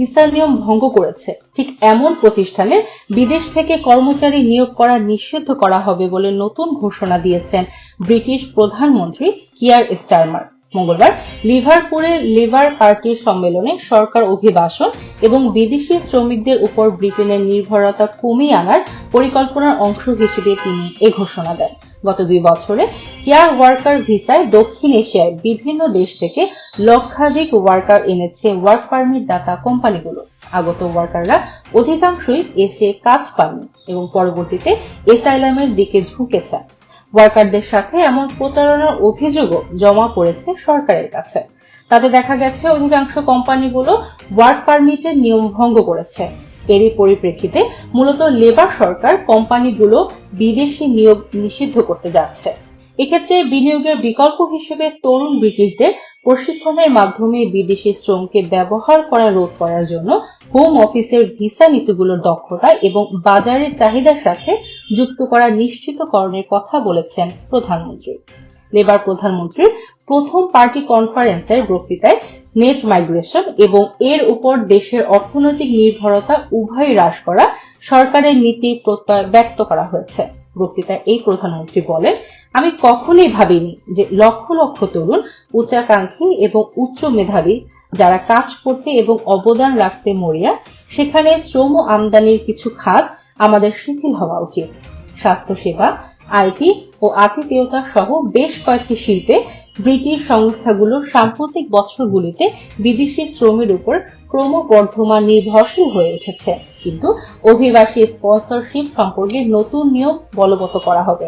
Visa নিয়ম ভঙ্গ করেছে। ঠিক এমন প্রতিষ্ঠানে বিদেশ থেকে কর্মচারী নিয়োগ করা নিষিদ্ধ করা হবে বলে নতুন ঘোষণা দিয়েছেন ব্রিটিশ প্রধানমন্ত্রী কিয়ার স্টারমার। মঙ্গলবার লিভারপুরে লেবার পার্টির সম্মেলনে সরকার অভিবাসন এবং বিদেশি শ্রমিকদের উপর ব্রিটেনের নির্ভরতা কমিয়ে আনার পরিকল্পনার অংশ হিসেবে তিনি এ ঘোষণা দেন। গত দুই বছরে কেয়ার ওয়ার্কার ভিসায় দক্ষিণ এশিয়ায় বিভিন্ন দেশ থেকে লক্ষাধিক ওয়ার্কার এনেছে ওয়ার্ক পারমিট দাতা কোম্পানিগুলো। আগত ওয়ার্কাররা অধিকাংশই এসে কাজ পাননি এবং পরবর্তীতে এসাইলামের দিকে ঝুঁকেছেন ওয়ার্কারদের সাথে এমন প্রতারণার অভিযোগও জমা পড়েছে সরকারের কাছে। তাতে দেখা গেছে, অধিকাংশ কোম্পানিগুলো ওয়ার্ক পারমিটের নিয়ম ভঙ্গ করেছে। এরই পরিপ্রেক্ষিতে মূলত লেবার সরকার কোম্পানিগুলো বিদেশি নিয়োগ নিষিদ্ধ করতে যাচ্ছে। এক্ষেত্রে বিনিয়োগের বিকল্প হিসেবে তরুণ ব্রিটিশদের প্রশিক্ষণের মাধ্যমে বিদেশি শ্রমকে ব্যবহার করা রোধ করার জন্য হোম অফিসের ভিসা নীতিগুলোর দক্ষতা এবং বাজারের চাহিদার সাথে যুক্ত করা নিশ্চিতকরণের কথা বলেছেন প্রধানমন্ত্রী। লেবার প্রধানমন্ত্রীর প্রথম পার্টি কনফারেন্সের বক্তৃতায় নেট মাইগ্রেশন এবং এর উপর দেশের অর্থনৈতিক নির্ভরতা উভয় হ্রাস করা সরকারের নীতি প্রত্যয় ব্যক্ত করা হয়েছে। বক্তৃতায় এই প্রধানমন্ত্রী বলেন, আমি কখনোই ভাবিনি যে লক্ষ লক্ষ তরুণ, উচ্চাকাঙ্ক্ষী এবং উচ্চ মেধাবী যারা কাজ করতে এবং অবদান রাখতে মরিয়া, সেখানে শ্রম আমদানির কিছু খাত আমাদের শিথিল হওয়া উচিত। স্বাস্থ্যসেবা, আইটি ও আতিথেয়তা সহ বেশ কয়েকটি শিল্পে ব্রিটিশ সংস্থাগুলো সাম্প্রতিক বছরগুলিতে বিদেশি শ্রমের উপর ক্রমবর্ধমান নির্ভরশীল হয়ে উঠেছে। কিন্তু অভিবাসী স্পন্সরশিপ সম্পর্কে নতুন নিয়ম বলবৎ করা হবে।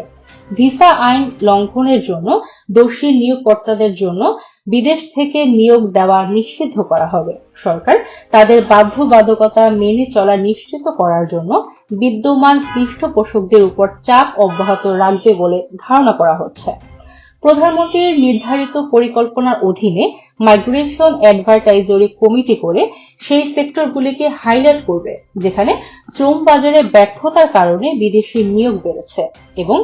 ভিসা আইন লঙ্ঘনের জন্য দোষী নিয়োগকর্তাদের জন্য বিদেশ থেকে নিয়োগ দেওয়া নিষিদ্ধ করা হবে। সরকার তাদের বাধ্যবাধকতা মেনে চলা নিশ্চিত করার জন্য বিদ্যমান পৃষ্ঠপোষকদের উপর চাপ অব্যাহত রাখবে বলে ধারণা করা হচ্ছে। প্রধানমন্ত্রীর নির্ধারিত পরিকল্পনার অধীনে মাইগ্রেশন অ্যাডভার্টাইজরি কমিটি করে সেই সেক্টরগুলিকে হাইলাইট করবে, যেখানে শ্রম বাজারে ব্যর্থতার কারণে বিদেশি নিয়োগ বেড়েছে এবং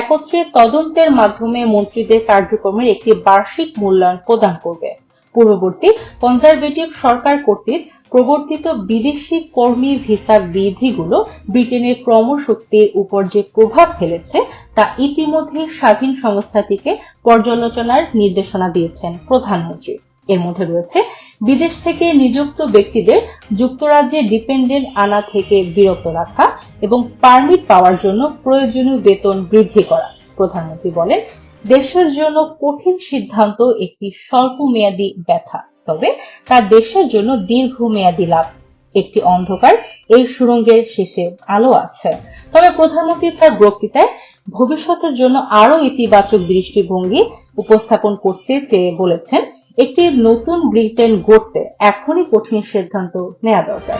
একত্রে তদন্তের মাধ্যমে মন্ত্রীদের কার্যক্রমের একটি বার্ষিক মূল্যায়ন প্রদান করবে। পূর্ববর্তী কনজারভেটিভ সরকার কর্তৃক প্রবর্তিত বিদেশি কর্মী ভিসা বিধিগুলো ব্রিটেনের ক্রমশক্তির উপর যে প্রভাব ফেলেছে, তা ইতিমধ্যে স্বাধীন সংস্থাটিকে পর্যালোচনার নির্দেশনা দিয়েছেন প্রধানমন্ত্রী। এর মধ্যে রয়েছে, বিদেশ থেকে নিযুক্ত ব্যক্তিদের যুক্তরাজ্যে ডিপেন্ডেন্ট আনা থেকে বিরত রাখা এবং পারমিট পাওয়ার জন্য প্রয়োজনীয় বেতন বৃদ্ধি করা। প্রধানমন্ত্রী বলেন, দেশের জন্য কঠিন সিদ্ধান্ত একটি স্বল্প মেয়াদী ব্যথা। তবে তা দেশের জন্য দীর্ঘমেয়াদী লাভ। একটি অন্ধকার এই সুরঙ্গের শেষে আলো আছে। তবে প্রধানমন্ত্রী তার বক্তৃতায় ভবিষ্যতের জন্য আরও ইতিবাচক দৃষ্টিভঙ্গি উপস্থাপন করতে চেয়ে বলেছেন, একটি নতুন ব্রিটেন গড়তে এখনই কঠিন সিদ্ধান্ত নেওয়া দরকার।